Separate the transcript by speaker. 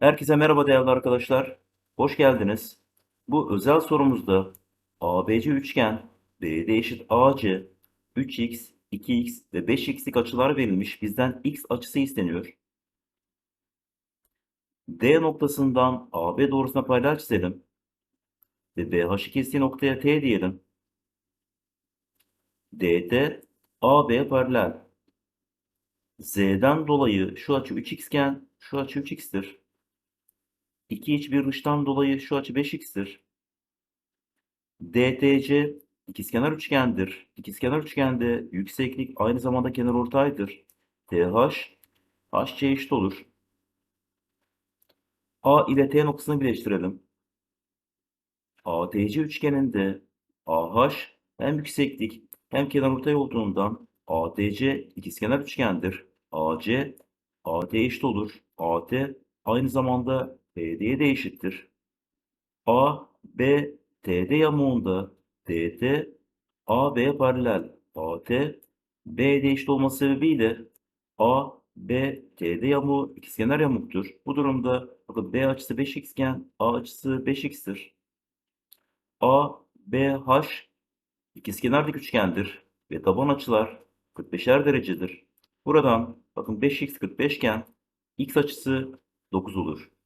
Speaker 1: Herkese merhaba değerli arkadaşlar. Hoş geldiniz. Bu özel sorumuzda ABC üçgen BD eşit AC 3x, 2x ve 5x'lik açılar verilmiş. Bizden x açısı isteniyor. D noktasından AB doğrusuna paralel çizelim. Ve BH'ı kestiği noktaya T diyelim. DT AB'ye paralel. Z'den dolayı şu açı 3x iken şu açı 3x'tir. 2 iç bir dıştan dolayı şu açı 5x'tir. DTC ikizkenar üçgendir. İkizkenar üçgende yükseklik aynı zamanda kenarortaydır. TH HC eşit olur. A ile T noktasını birleştirelim. ATC üçgeninde AH hem yükseklik hem kenarortay olduğundan ATC ikizkenar üçgendir. AC AT eşit olur. AT aynı zamanda BD'ye de eşittir. A, B, TD yamuğunda DT, AB'ye paralel AT, BD eşit olması sebebiyle A, B, TD yamuğu ikizkenar yamuktur. Bu durumda bakın B açısı 5x iken A açısı 5x'tir. A, B, H ikizkenar dik üçgendir ve taban açılar 45'er derecedir. Buradan bakın 5x 45 iken x açısı 9 olur.